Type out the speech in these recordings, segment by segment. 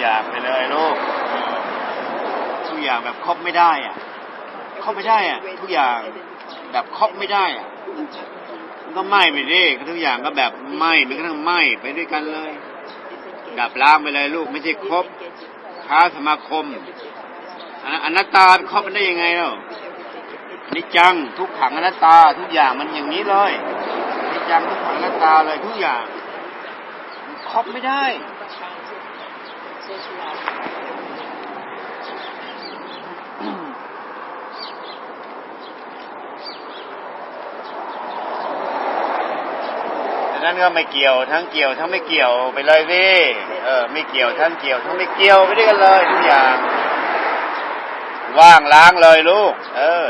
อย่างไปเลยลูกทุกอย่างแบบครบไม่ได้อะครบไม่ได้อะทุกอย่างแบบครบไม่ได้อะมันก็ไหม้ไปดิทุกอย่างก็แบบไหม้มันก็ทั้งไหม้ไปด้วยกันเลย ดับล้างไปเลยลูกไม่ใช่ครบค้าสมาคมอนอนัตตาไปครบมันได้ยังไงเล่านิจังทุกขังอนัตตา ทุกอย่างมันอย่างนี้เลยนิจังทุกขังอนัตตาเลยทุกอย่างครบไม่ได้ ดังนั้นก็ไม่เกี่ยวทั้งเกี่ยวทั้งไม่เกี่ยวไปเลยสิเออไม่เกี่ยวทั้งเกี่ยวทั้งไม่เกี่ยวไปด้วยกันเลยทุกอย่าง ว่างล้างเลยลูก เออ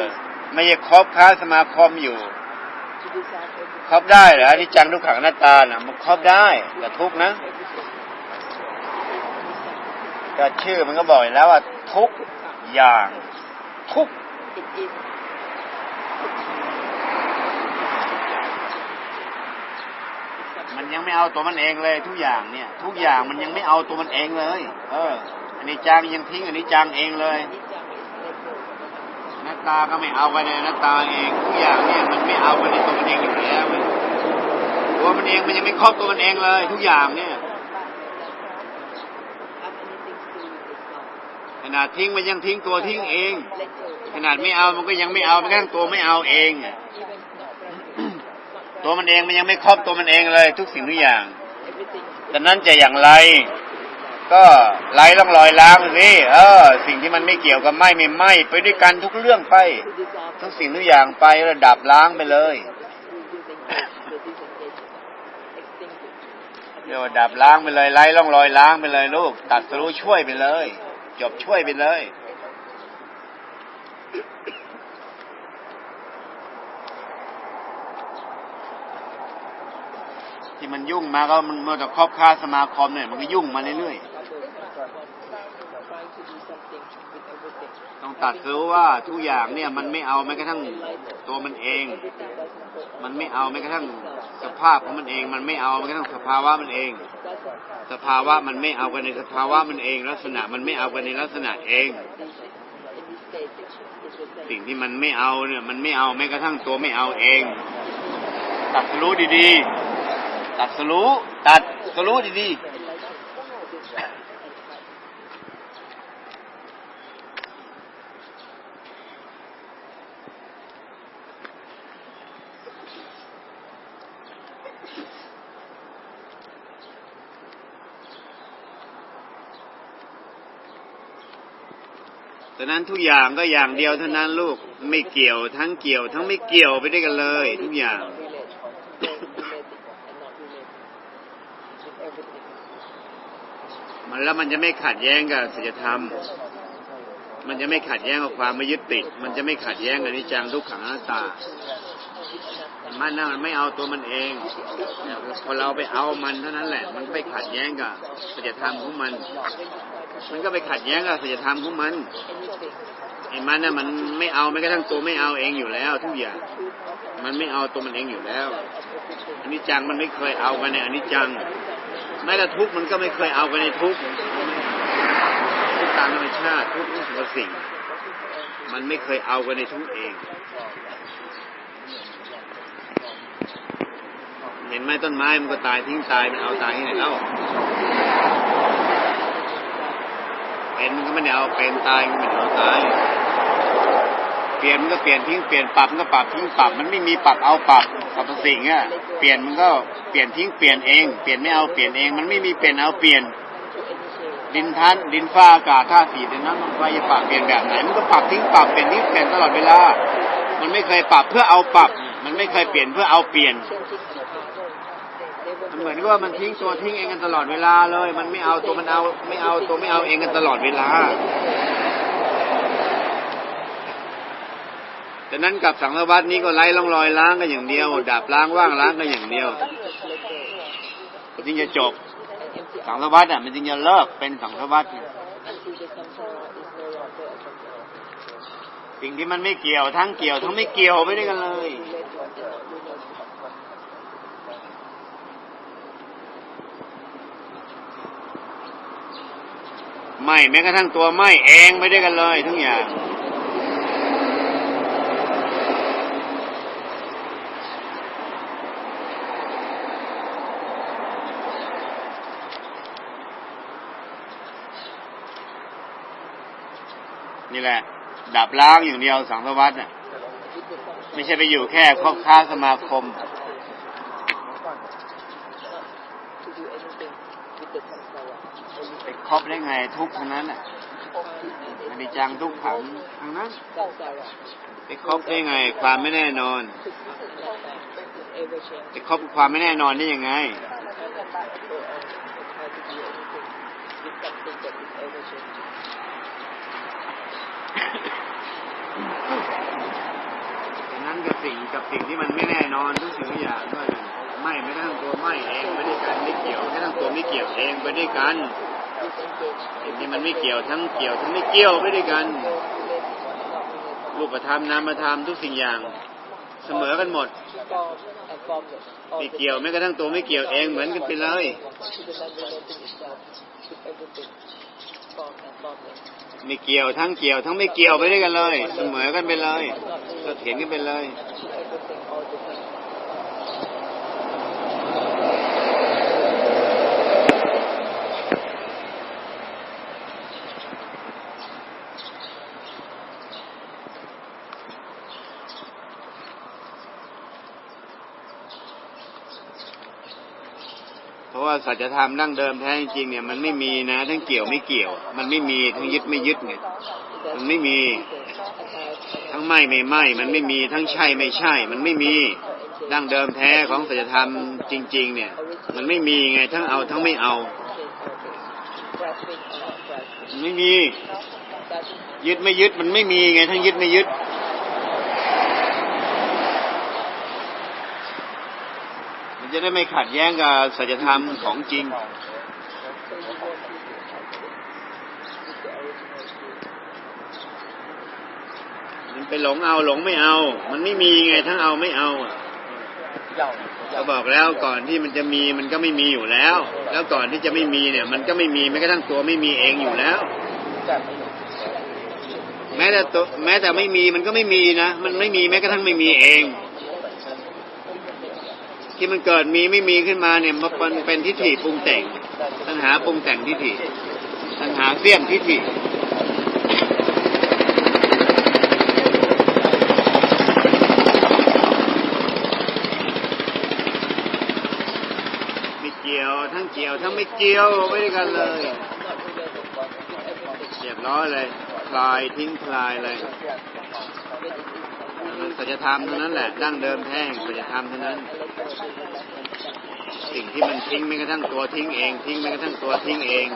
ไม่ใช่ครบค้าสมาคมอยู่ครบได้เหรอที่จังทุกขังหน้าตาน่ะ มันครบได้แต่ทุกนะ ก็ชื่อมันก็บอกอยู่แล้วว่า ทุกอย่าง ทุกมันยังไม่เอาตัวมันเองเลย ทุกอย่างเนี่ย ทุกอย่างมันยังไม่เอาตัวมันเองเลย เออ อันนี้จังยังทิ้งอันนี้จังเองเลยหน้าตาก็ไม่เอาไปในหน้าตาเองทุกอย่างเนี่ยมันไม่เอาไปในตัวมันเองอยู่แล้วเว้ยตัวมันเองมันยังไม่ครอบตัวมันเองเลย ทุกอย่างเนี่ย ข นาดทิ้งมันยังทิ้งตัวทิ้งเอง ขนาดไม่เอามันก็ยังไม่เอาแม้กระทั่งตัวไม่เอาเองอะตัวมันเองมันยังไม่ครอบตัวมันเองเลย ทุกสิ่งทุกอย่างดังนั้นจะอย่างไร ก็ไล่ต้องลอยล้างสิเออ สิ่งที่มันไม่เกี่ยวกับไหมไม่ไหมไปด้วยกันทุกเรื่องไป ทุกสิ่งทุกอย่างไประดับล้างไปเลยเดี๋ยวดับล้างไปเลยไล่ล่องลอยล้างไปเลยลูก ตัดสรู้ช่วยไปเลย จบช่วยไปเลย ที่มันยุ่งมาก็มันเมื่อแต่ครอบค้าสมาคมเนี่ยมันก็ยุ่งมาเรื่อยๆ ตัดรู้ว่าทุกอย่างเนี่ยมันไม่เอาแม้กระทั่งตัวมันเอง มันไม่เอาแม้กระทั่งสภาพของมันเอง มันไม่เอาแม้กระทั่งสภาวะมันเอง สภาวะมันไม่เอากันในสภาวะมันเอง ลักษณะมันไม่เอากันในลักษณะเอง สิ่งที่มันไม่เอาเนี่ยมันไม่เอาแม้กระทั่งตัวไม่เอาเอง ตัดรู้ดีๆ ตัดสรู้ตัดสรู้ดีๆฉะ นั้นทุกอย่างก็อย่างเดียวเท่านั้นลูกไม่เกี่ยวทั้งเกี่ยว ทั้งไม่เกี่ยวไปด้วยกันเลย ทุกอย่าง มันแล้วมันจะไม่ขัดแย้งกับศีลธรรม มันจะไม่ขัดแย้งกับความไม่ยึดติด มันจะไม่ขัดแย้งกับนิจังทุกขังอนัตตา มันน่ะมันไม่เอาตัวมันเองพอเราไปเอามันเท่านั้นแหละ มันไปขัดแย้งกับศีลธรรมของมัน มันก็ไปขัดแย้งกับศีลธรรมของมันไอ้มันน่ะมันไม่เอาแม้กระทั่งตัวไม่เอาเองอยู่แล้ว ทุกอย่างมันไม่เอาตัวมันเองอยู่แล้วอันนี้จังมันไม่เคยเอากันในอันนี้จังแม้แต่ทุกข์มันก็ไม่เคยเอากันในทุกข์ทุกตามธรรมชาติทุกทุกสรรพสิ่ง มันไม่เคยเอากันในทุกข์เอง เห็นไหมต้นไม้มันก็ตายทิ้งตายมันเอาตายที่ไหนเล่า เป็นมันก็ไม่ได้เอาเป็นตายมันไม่ได้เอาตายเปลี่ยนมันก็เปลี่ยนทิ้งเปลี่ยนปรับมันก็ปรับทิ้งปรับมันไม่มีปรับเอาปรับสรรพสิ่งอะเปลี่ยนมันก็เปลี่ยนทิ้งเปลี่ยนเองเปลี่ยนไม่เอาเปลี่ยนเอง มันไม่มีเปลี่ยนเอาเปลี่ยน ดินทันดินฟ้าอากาศธาตุสี่ดินน้ำลมไฟจะปรับเปลี่ยนแบบไหนมันก็ปรับทิ้งปรับเปลี่ยนทิ้งเปลี่ยนตลอดเวลา มันไม่เคยปรับเพื่อเอาปรับ มันไม่เคยเปลี่ยนเพื่อเอาเปลี่ยน มันเหมือนกับว่ามันทิ้งตัวทิ้งเองกันตลอดเวลาเลย มันไม่เอาตัวมันเอาไม่เอาตัวไม่เอาเองกันตลอดเวลาดังนั้นกับสังสารวัตนี้ก็ไล่ล่องรอยล้างกันอย่างเดียวดับล้างว่างล้างกันอย่างเดียวมันจึงจะจบสังสารวัตอะมันจึงจะเลิกเป็นสังสารวัตสิ่งที่มันไม่เกี่ยวทั้งเกี่ยวทั้งไม่เกี่ยวไปด้กันเลย ไหม่แม้กระทั่งตัวไหม่เองไปด้วยกันเลยทุกอย่างนี่แหละ ดับล้างอย่างเดียวสังสวัสดิ์น่ะ ไม่ใช่ไปอยู่แค่ครอบค้าสมาคม ครอบได้ไงทุกทั้งนั้นอะอนิจจังทุกขังทั้งนั้นไปครอบได้ไง ความไม่แน่นอน Because this is not that. It's ever changing. ไปครอบความไม่แน่นอนได้ยังไงดังนั้นกับสิ่งกับสิ่งที่มันไม่แน่นอนทุกสิ่งทุกอย่างก็ไม่ไม่ทั้งตัวไม่เองไม่ได้กันไม่เกี่ยวไม่ทั้งตัวไม่เกี่ยวเองไปด้วยกัน Disengage. สิ่งที่มันไม่เกี่ยวทั้งเกี่ยวทั้งไม่เกี่ยวไปด้วยกัน รูปธรรมนามธรรมทุกสิ่งอย่าง เสมอกันหมดไม่เกี่ยวแม้กระทั่งตัวไม่เกี่ยวเองเหมือนกันไปเลยไม่เกี่ยวทั้งเกี่ยวทั้งไม่เกี่ยวไปด้วยกันเลย เสมอกันไปเลยก็เถียงกันไปเลย To everything all the time. เพราะว่า สัจธรรมดั้งเดิมแท้จริงเนี่ยมันไม่มีนะ ทั้งเกี่ยวไม่เกี่ยว มันไม่มีทั้งยึดไม่ยึดไงมันไม่มี ทั้งไม่ไม่ไม่มันไม่มีทั้งใช่ไม่ใช่ มันไม่มีดั้งเดิมแท้ของสัจธรรมจริง ๆ เนี่ย มันไม่มีไงทั้งเอาทั้งไม่เอาไม่มี ยึดไม่ยึดมันไม่มีไงทั้งยึดไม่ยึด มัน จะได้ไม่ขัดแย้งกับสัจธรรมของจริง มันไปหลงเอาหลงไม่เอา มันไม่มีไงทั้งเอาไม่เอาอะก็บอกแล้วก่อนที่มันจะมีมันก็ไม่มีอยู่แล้ว แล้วก่อนที่จะไม่มีเนี่ย มันก็ไม่มีแม้กระทั่งตัวไม่มีเองอยู่แล้วแม้แต่ตัวแม้แต่ไม่มีมันก็ไม่มีนะ มันไม่มีแม้กระทั่งไม่มีเอง ที่มันเกิดมีไม่มีขึ้นมาเนี่ยมันเป็นทิฏฐิปรุงแต่งตัณหาปรุงแต่งทิฏฐิตัณหาเสี้ยมทิฏฐิไม่เกี่ยวทั้งเกี่ยวทั้งไม่เกี่ยวไม่ได้กันเลยเรียบร้อยเลย คลายทิ้งคลายเลย สัจธรรมเท่านั้นแหละดั้งเดิมแท้งสัจธรรมเท่านั้น สิ่งที่มันทิ้งไม่กระทั่งตัวทิ้งเอง ทิ้งไม่กระทั่งตัวทิ้งเอง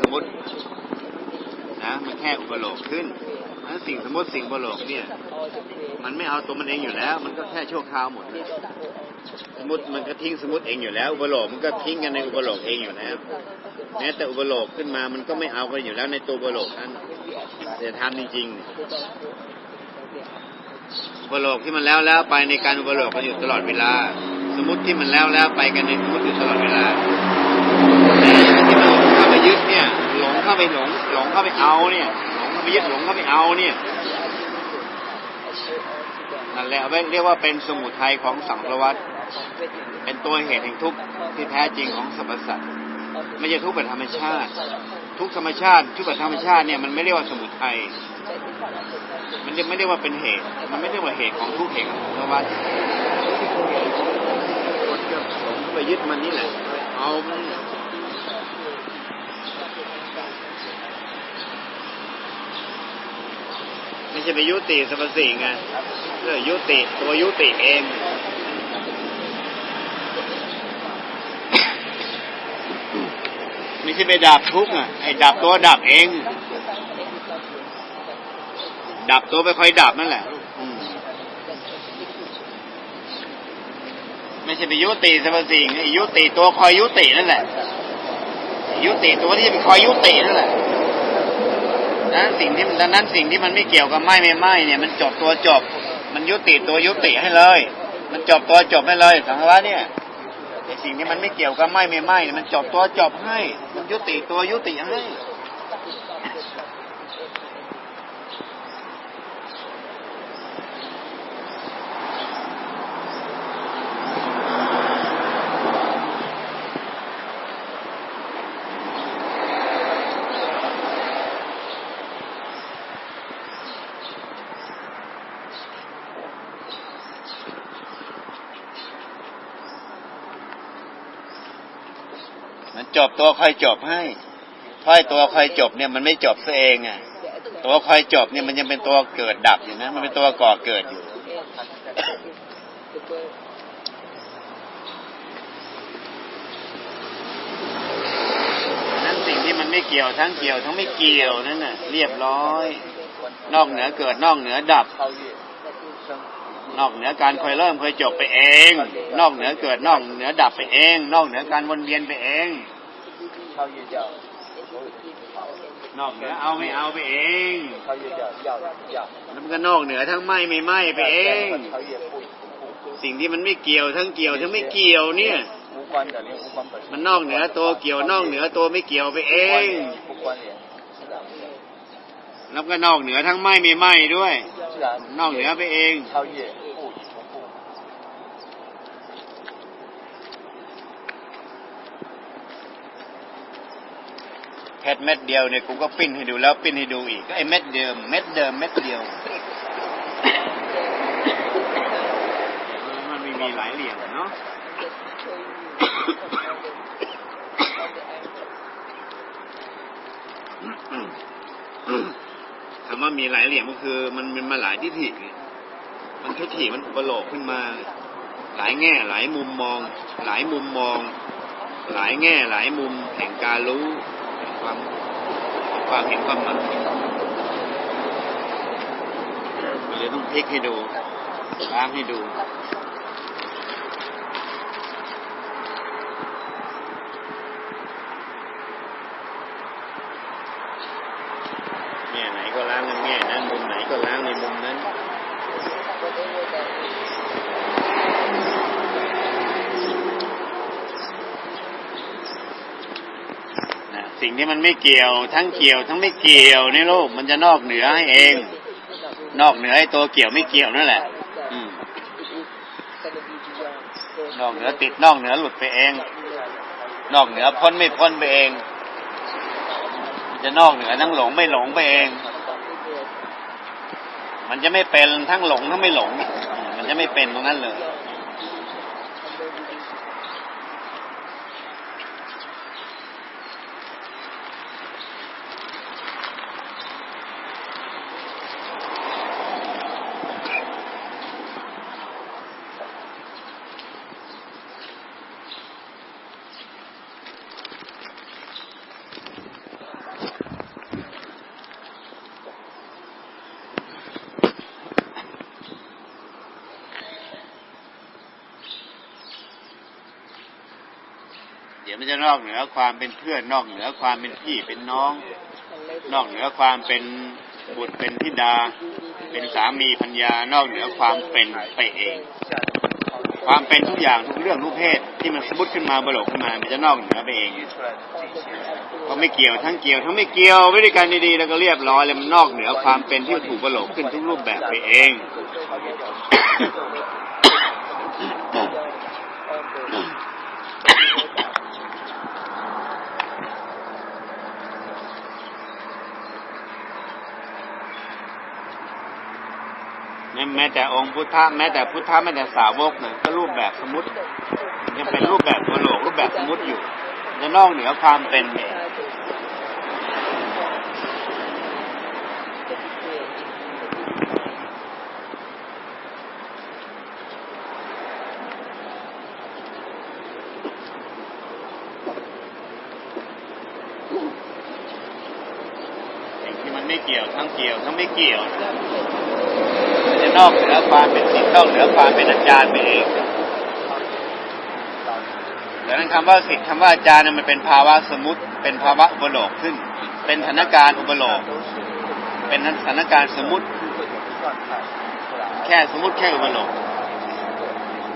สมมตินะมันแค่อุปโลกขึ้นนั้นสิ่งสมมติสิ่งอุปโลกเนี่ย มันไม่เอาตัวมันเองอยู่แล้ว มันก็แค่ชั่วคราวหมดเลยสมมติมันก็ทิ้งสมมติเองอยู่แล้ว อุปโลกมันก็ทิ้งกันในอุปโลกเองอยู่แล้วแม้แต่อุปโลกขึ้นมามันก็ไม่เอากันอยู่แล้วในตัวอุปโลกนั้นแต่ทำจริงๆอุปโลกที่มันแล้วแล้วไปในการอุปโลกกันอยู่ตลอดเวลา สมมติที่มันแล้วแล้วไปกันในสมมติอยู่ตลอดเวลาแต่ที่มันหลงเข้าไป ยึดเนี่ย หลงเข้าไปหลง หลงเข้าไปเอาเนี่ยหลงเข้าไปยึดหลงเข้าไปเอาเนี่ยนั่นแหละเอาไว้เรียกว่าเป็นสมุทัยของสังสารวัฏเป็นตัวเหตุแห่งทุกข์ที่แท้จริงของสรรพสัตว์ไม่ใช่ทุกข์แบบธรรมชาติ ทุกข์ธรรมชาติทุกข์แบบธรรมชาติเนี่ยมันไม่เรียกว่าสมุทัยมันจะไม่ได้ว่าเป็นเหตุ มันไม่ได้ว่าเหตุของทุกข์เหตุของสังสารวัฏมันก็หลงเข้าไปยึดมันนี่แหละเอามัน ไม่ใช่ไปยุติสรรพสิ่งไงเพื่อยุติตัวยุติเองไม่ใช่ไปดับทุกข์อะไอ้ดับตัวดับเอง ดับตัวไปค่อยดับนั่นแหละไม่ใช่ไปยุติสรรพสิ่งไอ้ยุติตัวคอยยุตินั่นแหละ ยุติตัวที่จะไปคอยยุตินั่นแหละ ดังนั้นสิ่งที่ดังนั้นสิ่งที่มันไม่เกี่ยวกับไหม้ไม่ไหม้เนี่ย มันจบตัวจบ มันยุติตัวยุติให้เลย มันจบตัวจบให้เลยสังวรเนี่ยไอสิ่งที่มันไม่เกี่ยวกับไหม้ไม่ไหม้เนี่ยมันจบตัวจบให้ มันยุติตัวยุติให้ จบตัวคอยจบให้ถ้อยตัวคอยจบเนี่ยมันไม่จบซะเองอะตัวคอยจบเนี่ยมันยังเป็นตัวเกิดดับอยู่นะ มันเป็นตัวก่อเกิดอยู่นั้นสิ่งที่มันไม่เกี่ยวทั้งเกี่ยวทั้งไม่เกี่ยวนั่นน่ะเรียบร้อย นอกเหนือเกิดนอกเหนือดับ นอกเหนือการคอยเริ่มคอยจบไปเอง นอกเหนือเกิดนอกเหนือดับไปเอง นอกเหนือการวนเวียนไปเอง 超越掉所有的好 นอกเหนือเอาไม่เอาไปเอง 超越掉要要 แล้วมันก็นอกเหนือทั้งไม่ไม่ไม่ไปเอง 超越不不 สิ่งที่มันไม่เกี่ยวทั้งเกี่ยวทั้งไม่เกี่ยวเนี่ย 无关的连无关本身 มันนอกเหนือตัวเกี่ยวนอกเหนือตัวไม่เกี่ยวไปเอง 不关联自然 แล้วก็นอกเหนือทั้งไม่ไม่ไม่ด้วย 自然 นอกเหนือไปเอง แค่เม็ดเดียวเนี่ยกูก็ปิ้นให้ดูแล้วปิ้นให้ดูอีกก็ไอ้เม็ดเดิมเม็ดเดิมเม็ดเดียว มันไม่มีหลายเหลี่ยมเนาะคำว่ามีหลายเหลี่ยมก็คือ มันมันมาหลายทิฏฐิไงมันทิฏฐิมันอุปโลกขึ้นมา หลายแง่หลายมุมมอง หลายมุมมอง หลายแง่หลายมุมแห่งการรู้แห่ง ความความเห็นความหมายมันเลยต้องพลิกให้ดูล้างให้ดู แง่ไหนก็ล้างในแง่นั้น มุมไหนก็ล้างในมุมนั้น whatever that is นะสิ่ง ที่มันไม่เกี่ยว ทั้งเกี่ยว ทั้งไม่เกี่ยวในโลกมันจะนอกเหนือให้เอง นอกเหนือไอ้ตัวเกี่ยวไม่เกี่ยวนั่นแหละอืมนอกเหนือติดนอกเหนือหลุดไปเอง นอกเหนือพ้นไม่พ้นไปเอง จะนอกเหนือทั้งหลงไม่หลงไปเอง มันจะไม่เป็นทั้งหลงทั้งไม่หลง มันจะไม่เป็นตรงนั้นเลย มันจะนอกเหนือความเป็นเพื่อนนอกเหนือความเป็นพี่เป็นน้อง นอกเหนือความเป็นบุตรเป็นธิดา เป็นสามีพัญญานอกเหนือความเป็นไปเอง ความเป็นทุกอย่างทุกเรื่องทุกเพศที่มันสมมติขึ้นมาบลกขึ้นมา มันจะนอกเหนือไปเองก็ไม่เกี่ยวทั้งเกี่ยวทั้งไม่เกี่ยวไม่ได้กันดีๆแล้วก็เรียบร้อยเลยมันนอกเหนือความเป็นที่ถูกบลกขึ้นทุกรูปแบบไปเอง แม้แต่องค์พุทธะแม้แต่พุทธะแม้แต่สาวกนะก็รูปแบบสมุติยังเป็นรูปแบบตัวโลกรูปแบบสมุติอยู่จะนอกเหนือความเป็นเนี่งที่มันไม่เกี่ยวทั้งเกี่ยวทั้งไม่เกี่ยว จะนอกเหนือความเป็นสิทธิ์นอกเหนือความเป็นอาจารย์ไปเองดังนั้นคำว่าสิทธิ์คำว่าอาจารย์มันเป็นภาวะสมมติ เป็นภาวะอุปโลกขึ้น เป็นสถานการณ์อุปโลก เป็นสถานการณ์สมมติ แค่สมมติแค่อุปโลก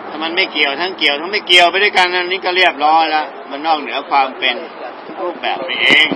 ถ้ามันไม่เกี่ยวทั้งเกี่ยวทั้งไม่เกี่ยวไปด้วยกันอันนี้ก็เรียบร้อยแล้วมันนอกเหนือความเป็นรูปแบบไปเอง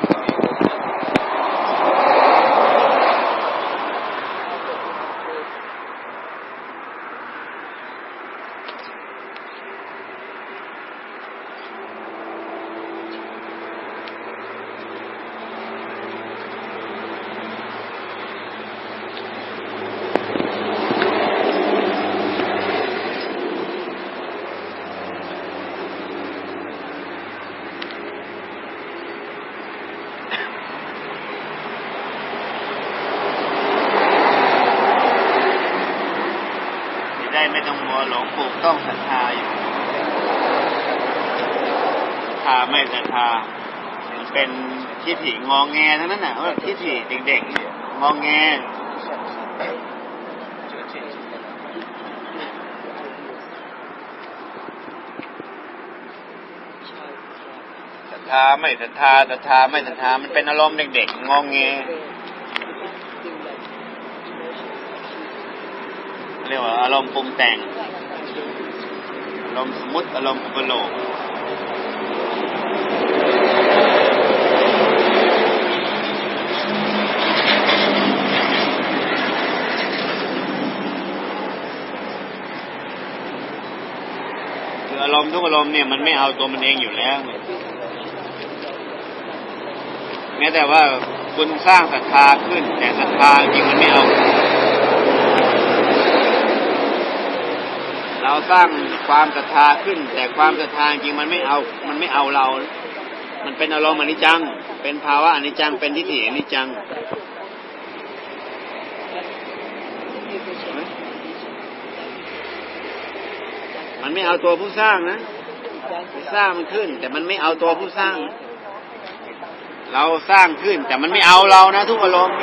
จะได้ไม่ต้องมัวหลงปลูก ต้องศรัทธาอยู่ศรัทธาไม่ศรัทธามันเป็นทิฏฐิงองแงทั้งนั้นน่ะเออทิฏฐิเด็กๆเนี่ยงองแงศรัทธาไม่ศรัทธาศรัทธาไม่ศรัทธามันเป็นอารมณ์เด็กๆงองแงเรียกว่าอารมณ์ปรุงแต่งารมณ์สมมติอารมณ์อุปโลกคืออารมณ์ทุกอารมณ์เนี่ยมันไม่เอาตัวมันเองอยู่แล้วแม้แต่ว่าคุณสร้างศรัทธาขึ้น แต่ศรัทธาจริงมันไม่เอา เราสร้างความศรัทธาขึ้น แต่ความศรัทธาจริงมันไม่เอามันไม่เอาเรา มันเป็นอารมณ์อนิจจัง เป็นภาวะอนิจจังเป็นทิฏฐิอนิจจังมันไม่เอาตัวผู้สร้างนะผู้สร้างมันขึ้น แต่มันไม่เอาตัวผู้สร้าง เราสร้างขึ้น แต่มันไม่เอาเรานะ ทุกอารมณ์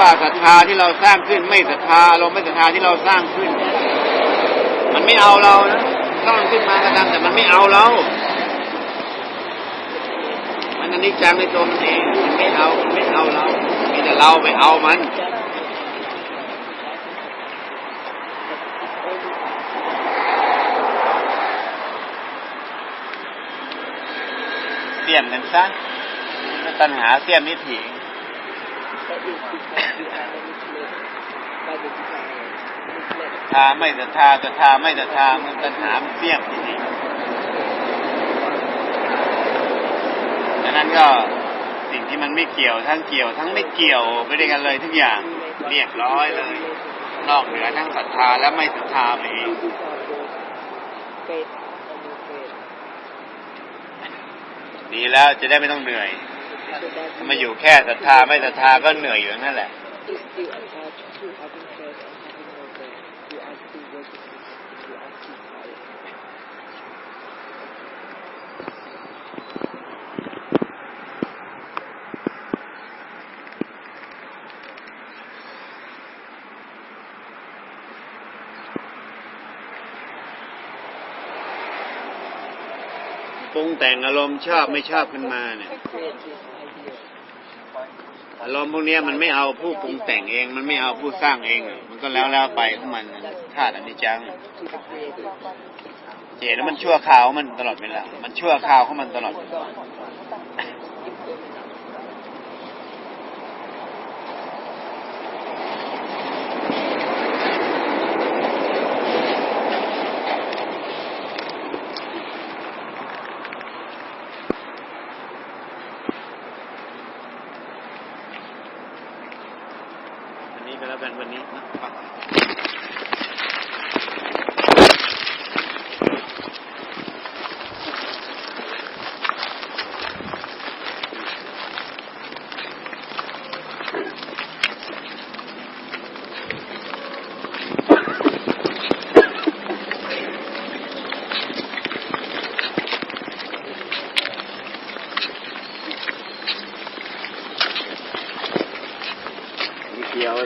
ว่าศรัทธาที่เราสร้างขึ้นไม่ศรัทธาอารมณ์ไม่ศรัทธาที่เราสร้างขึ้น มันไม่เอาเรานะสร้างขึ้นมาก็ตามแต่มันไม่เอาเรา มันอนิจจังในตัวมันเองมันไม่เอามันไม่เอาเรามีแต่เราไปเอามันเสี่ยมกันซะตัณหาเสี่ยมนิถี ทาไม่ศรัทธาศรัทธาไม่ศรัทธามันตัณหามันเสี่ยมทีนี้ดังนั้นก็สิ่งที่มันไม่เกี่ยวทั้งเกี่ยว ทั้งไม่เกี่ยวไปด้วยกันเลยทุกอย่างเรียบร้อยเลย นอกเหนือทั้งศรัทธาและไม่ศรัทธาไปเองดีแล้วจะได้ไม่ต้องเหนื่อย มาอยู่แค่ศรัทธาไม่ศรัทธาก็เหนื่อยอยู่นั่นแหละ ปรุงแต่งอารมณ์ชอบไม่ชอบขึ้นมาเนี่ย อารมณ์พวกนี้มันไม่เอาผู้ปรุงแต่งเอง มันไม่เอาผู้สร้างเอง มันก็แล้วแล้วไปของมันธาตุอนิจจังเจแล้วมันชั่วข่าวมันตลอดเวลา มันชั่วข่าวของมันตลอดเวลา วันนี้ก็แล้วกันวันนี้นะ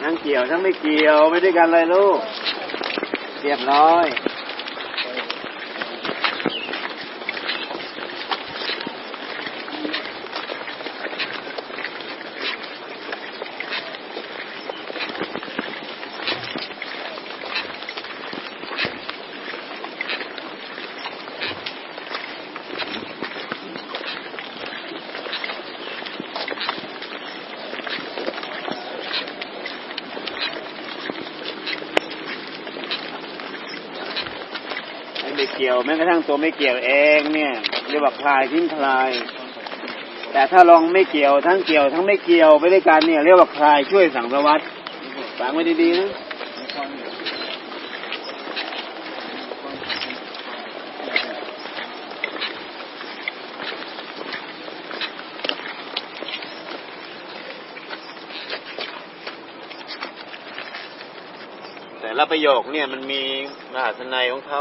ทั้งเกี่ยวทั้งไม่เกี่ยวไม่ด้วยกันเลยลูก เรียบร้อย แม้กระทั่งตัวไม่เกี่ยวเองเนี่ยเรียกว่าคลายทิ้งคลาย แต่ถ้าลองไม่เกี่ยวทั้งเกี่ยวทั้งไม่เกี่ยวไปด้วยกันเนี่ยเรียกว่าคลายช่วยสังสวัตรฟังไว้ดีๆนะแต่ละประโยคเนี่ยมันมีมหาสนัยของเขา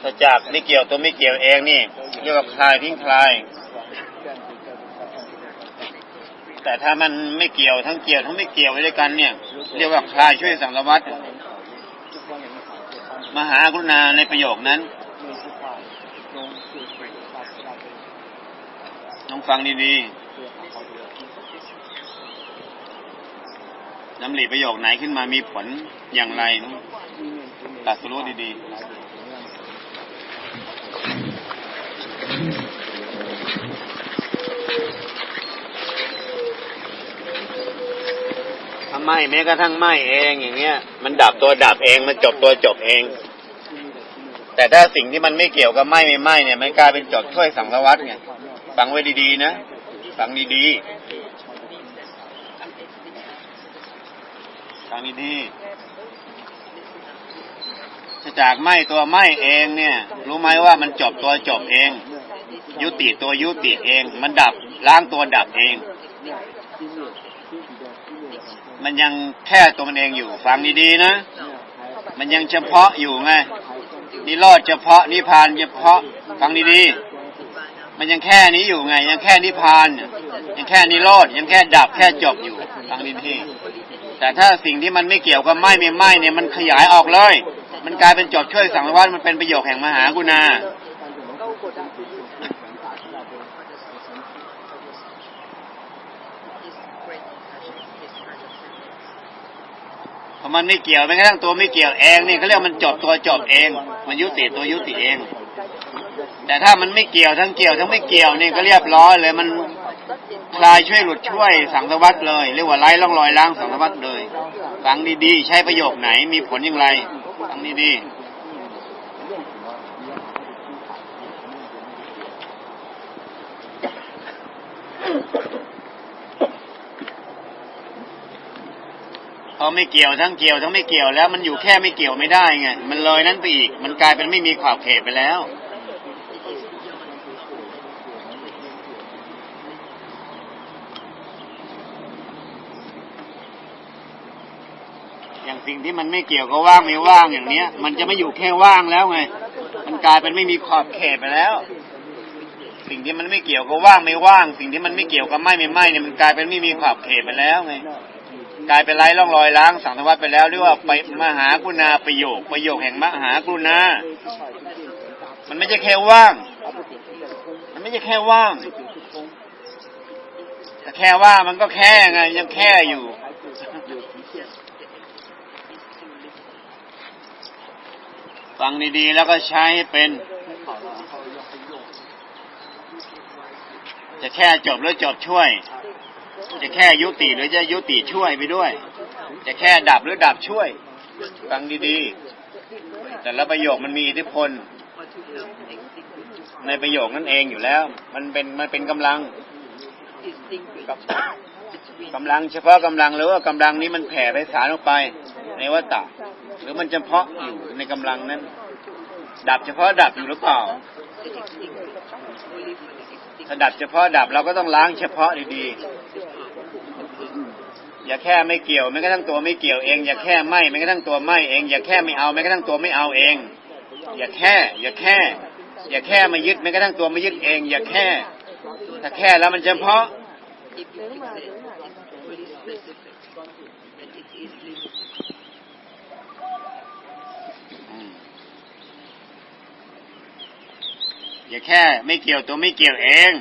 ถ้าจากไม่เกี่ยวตัวไม่เกี่ยวเองนี่เรียกว่าคลายทิ้งคลาย แต่ถ้ามันไม่เกี่ยวทั้งเกี่ยวทั้งไม่เกี่ยวไว้ด้วยกันเนี่ย เรียกว่าคลายช่วยสังสวัตมหากรุณาในประโยคนั้นต้องฟังดีๆน้ำหลีประโยคไหนขึ้นมามีผลอย่างไรตัดสรู้ดีๆ ไหม้แม้กระทั่งไหม้เองอย่างเงี้ย มันดับตัวดับเองมันจบตัวจบเอง แต่ถ้าสิ่งที่มันไม่เกี่ยวกับไหม้ไม่ไหม้เนี่ยมันกลายเป็นจบช่วยสังสวัตรไงฟังไว้ดีๆนะฟังดีๆฟังดีๆถ้าจากไหม้ตัวไหม้เองเนี่ย รู้ไหมว่ามันจบตัวจบเอง ยุติตัวยุติเอง มันดับล้างตัวดับเอง มันยังแค่ตัวมันเองอยู่ ฟังดีๆนะ มันยังเฉพาะอยู่ไงนิโรธเฉพาะนิพานเฉพาะ ฟังดีๆ มันยังแค่นี้อยู่ไง ยังแค่นิพาน ยังแค่นิโรธยังแค่ดับแค่จบอยู่ ฟังดีๆ แต่ถ้าสิ่งที่มันไม่เกี่ยวกับไม้ไม่ไม้เนี่ยมันขยายออกเลย มันกลายเป็นจบช่วยสังสารวัฏมันเป็นประโยคแห่งมหากุณา เพราะมันไม่เกี่ยวแม้กระทั่งตัวไม่เกี่ยวเองนี่เขาเรียกมันจบตัวจบเอง มันยุติตัวยุติเอง แต่ถ้ามันไม่เกี่ยวทั้งเกี่ยวทั้งไม่เกี่ยวนี่ก็เรียบร้อยเลยมันคลายช่วยหลุดช่วยสังสวัตเลยเรียกว่าไล่ร่องรอยล้างสังสวัตเลยฟังดีๆ ใช้ประโยคไหนมีผลอย่างไรฟังดีๆ พอไม่เกี่ยวทั้งเกี่ยวทั้งไม่เกี่ยวแล้วมันอยู่แค่ไม่เกี่ยวไม่ได้ไงมันเลยนั้นไปอีก มันกลายเป็นไม่มีขอบเขตไปแล้วอย่างสิ่งที่มันไม่เกี่ยวก็ว่างไม่ว่างอย่างเนี้ย มันจะไม่อยู่แค่ว่างแล้วไง มันกลายเป็นไม่มีขอบเขตไปแล้ว สิ่งที่มันไม่เกี่ยวก็ว่างไม่ว่าง สิ่งที่มันไม่เกี่ยวกับไม่ไม่ไม่เนี่ยมันกลายเป็นไม่มีขอบเขตไปแล้วไง กลายเป็นไร้ร่องรอยล้างสังสวัฏไปแล้วเรียกว่าไปมหากรุณาประโยค ประโยคแห่งมหากรุณา มันไม่ใช่แค่ว่าง มันไม่ใช่แค่ว่างแต่แค่ว่ามันก็แค่ไงยังแค่อยู่ฟังดีๆแล้วก็ใช้ให้เป็น จะแค่จบหรือจบช่วย จะแค่ยุติหรือจะยุติช่วยไปด้วย จะแค่ดับหรือดับช่วย ฟังดีๆ แต่ละประโยคมันมีอิทธิพล ในประโยคนั่นเองอยู่แล้ว มันเป็นมันเป็นกำลังกำลังเฉพาะกำลังหรือว่ากำลังนี้มันแผ่ไปสารออกไป ในวัฏฏะหรือมันเฉพาะอยู่ในกำลังนั้น ดับเฉพาะดับอยู่หรือเปล่า ถ้าดับเฉพาะดับเราก็ต้องล้างเฉพาะดีๆ อย่าแค่ไม่เกี่ยวแม้กระทั่งตัวไม่เกี่ยวเอง อย่าแค่ไม่แม้กระทั่งตัวไม่เอง อย่าแค่ไม่เอาแม้กระทั่งตัวไม่เอาเอง อย่าแค่ อย่าแค่ อย่าแค่มายึดแม้กระทั่งตัวไม่ยึดเอง อย่าแค่ ถ้าแค่แล้วมันเฉพาะ อย่าแค่ไม่เกี่ยวตัวไม่เกี่ยวเอง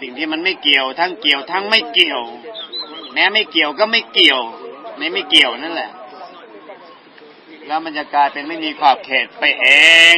สิ่งที่มันไม่เกี่ยวทั้งเกี่ยวทั้งไม่เกี่ยว แม้ไม่เกี่ยวก็ไม่เกี่ยว ในไม่เกี่ยวนั่นแหละ แล้วมันจะกลายเป็นไม่มีขอบเขตไปเอง